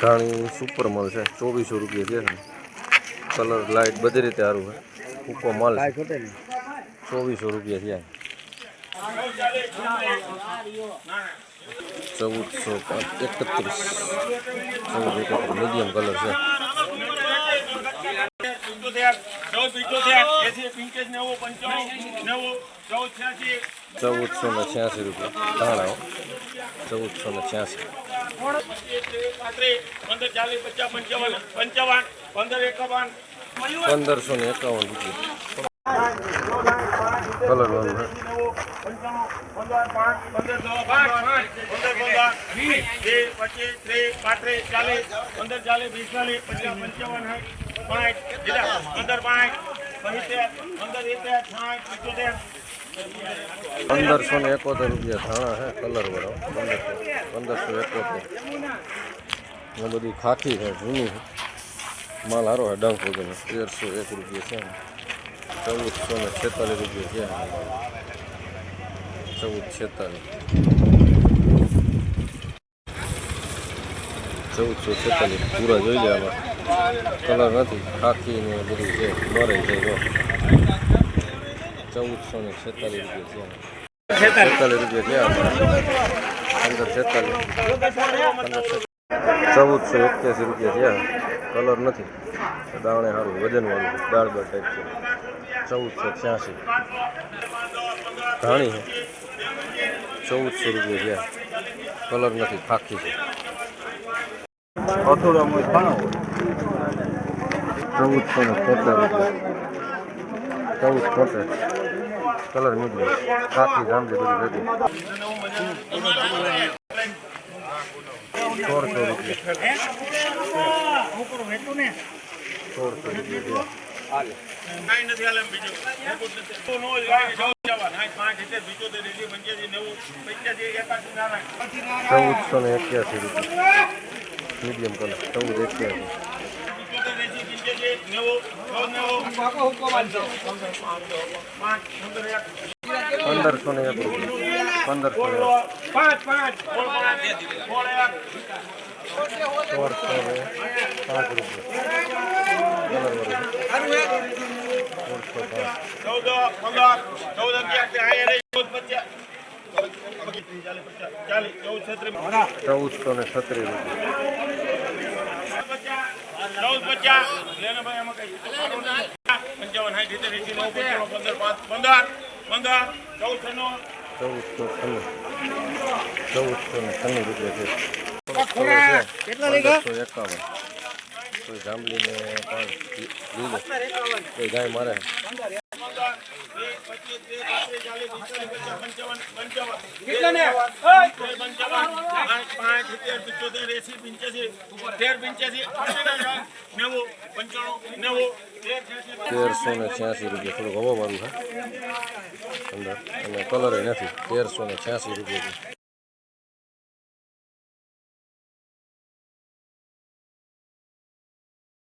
ધાણી સુપર માલ છે. ચોવીસો રૂપિયા છે કલર લાઇટ બધી રીતે સારું છે. ઉપો માલ ચોવીસો રૂપિયા થયા ચૌદસો એકત્રીસ. ચૌદ એકત્રીસ. મીડિયમ કલર છે. ચૌદસો ને છ્યાસી રૂપિયા. ધાણા ચૌદસો ને છ્યાસી. પંદરસો ને એકાવન પંદર પાંચ પંદર પંદર પંદરસો ને એકોતેર રૂપિયા ધાણા હે, કલર વાળો. પંદરસો પંદરસો એકોતેર. આ બધી ખાખી છે જૂની છે માલ સારો છે ડંખ વગરનો તેરસો એક રૂપિયા છે ચૌદસો ને છેતાલીસ રૂપિયા છે ચૌદ છેતાલીસ. ચૌદસો છેતાલીસ. પૂરા જોઈ લે આમાં. કલર નથી. ખાખી ને બધું છે. મરે છે ચૌદસો ને છેતાલીસ રૂપિયા થયા છેતાલીસ રૂપિયા છે પંદર છેતાલીસ ચૌદસો એક્યાસી રૂપિયા થયા કલર નથી દાણે સારું વજનવાળું દાળ દાળ ટાઈપ છે ચૌદસો છ્યાસી ધાણી છે ચૌદસો રૂપિયા થયા કલર નથી ફાકી છે ચૌદસો ને તોતેર રૂપિયા ચૌદ તોતેર કલર મીડિયમ ખાખી જાંબલી બધી રેડી સોળસો રૂપિયા સોળસો રૂપિયા કાંઈ નથી હાલે એમ બીજું તો નો જ ગાય ચૌદ જવાન હાઈ પાંચ સિત્તેર પિંચોતેર એસી પંચ્યાસી નેવું પંચ્યાસી એકાસી નાના ચૌદસો ને એક્યાસી રૂપિયા મીડિયમ કલર ચૌદ એક્યાસી પિંચોતેર એસી પંચ્યાસી નેવું ચૌદ નેવું પાંચ પંદર એક પંદરસો ને એક પંદરસો સોળસો ને પાંચ રૂપિયા ચૌદસો ને છત્રીસ રૂપિયા. ચૌદ પચાસ લેને ભાઈ આમાં કઈ પંચાવન નવ પંદર પાંચ પંદર પંદર ચૌદ છન્નું ચૌદસો છન્નું ચૌદસો ને છન્નું કોઈ જાંબલી ને પાંચ કોઈ ગાય મારે ત્રીસ ને છ્યાસી રૂપિયા થોડુંક હવા વાળું છે અંદર અને કલર નથી તેરસો ને છ્યાસી રૂપિયા